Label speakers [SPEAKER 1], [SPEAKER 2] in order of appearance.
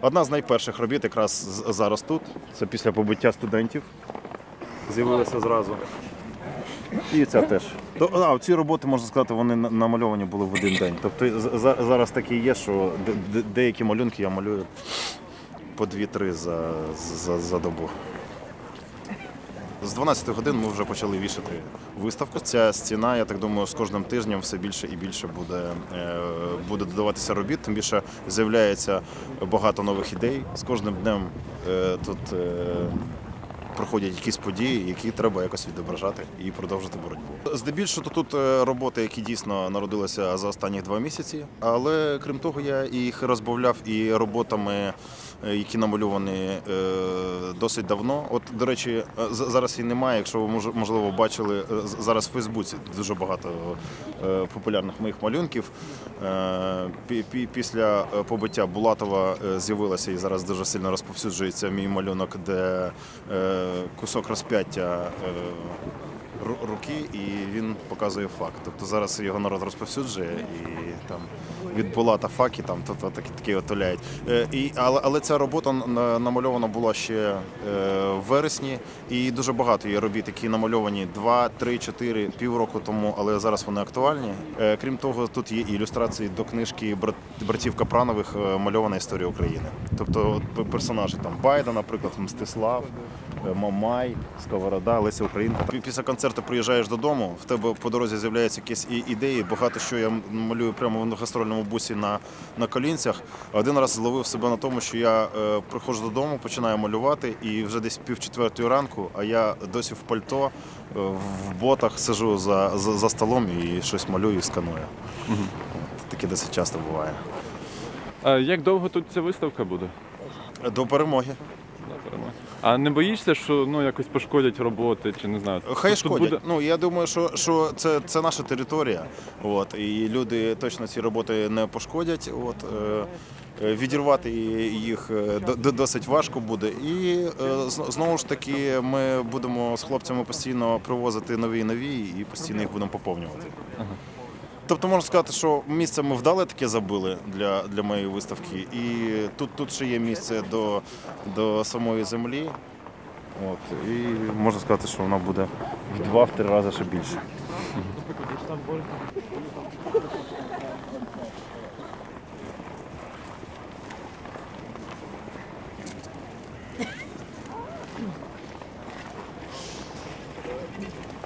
[SPEAKER 1] Одна з найперших робіт якраз зараз тут. Це після побиття студентів. З'явилася зразу. І ця теж. То, а, ці роботи, можна сказати, вони намальовані були в один день. Тобто зараз таке є, що де- де- деякі малюнки я малюю по 2-3 за, за, за добу. З 12 годин ми вже почали вішати виставку. Ця стіна, я так думаю, з кожним тижнем все більше і більше буде, е, буде додаватися робіт. Тим більше з'являється багато нових ідей. З кожним днем е, тут е, проходять якісь події, які треба якось відображати і продовжити боротьбу. Здебільшого тут е, роботи, які дійсно народилися за останні два місяці. Але крім того, я їх розбавляв і роботами, е, які намальовані е, досить давно. От, до речі, зараз її немає. Якщо ви мож- можливо бачили зараз в Фейсбуці дуже багато популярних моїх малюнків. Пі- пі- Після побиття Булатова з'явилася і зараз дуже сильно розповсюджується мій малюнок, де кусок розп'яття руки, і він показує факт. Тобто зараз його народ розповсюджує і там від Булата факи там то, то, такі, такі отуляють. Е, і, але, але ця робота намальована була ще е, в вересні, і дуже багато є робіт, які намальовані 2, 3, 4, півроку тому, але зараз вони актуальні. Е, крім того, тут є ілюстрації до книжки братів Капранових е, Мальована історія України. Тобто персонажі там Байда, наприклад, Мстислав. е, Мамай, Сковорода, Леся Українка. Після концерту приїжджаєш додому, в тебе по дорозі з'являються якісь ідеї. Багато що я малюю прямо в гастрольному бусі на, на колінцях. Один раз зловив себе на тому, що я е, приходжу додому, починаю малювати, і вже десь пів четвертої ранку, а я досі в пальто, е, в ботах сижу за, за, за столом і щось малюю і сканую. Таке досить часто буває.
[SPEAKER 2] А як довго тут ця виставка буде?
[SPEAKER 1] До перемоги.
[SPEAKER 2] А не боїшся, що ну якось пошкодять роботи, чи не знаю?
[SPEAKER 1] Хай
[SPEAKER 2] Тут
[SPEAKER 1] шкодять.
[SPEAKER 2] буде-
[SPEAKER 1] Ну я думаю, що, що це, це наша територія. От і люди точно ці роботи не пошкодять. От е, е, відірвати їх е, до- до- досить важко буде. І е, знову ж таки, ми будемо з хлопцями постійно привозити нові і нові і постійно їх будемо поповнювати. Тобто можна сказати, що місце ми вдале таке забили для для моєї виставки, і тут тут ще є місце до до самої землі. От, І можна сказати, що вона буде в два-три рази ще більше. Thank you.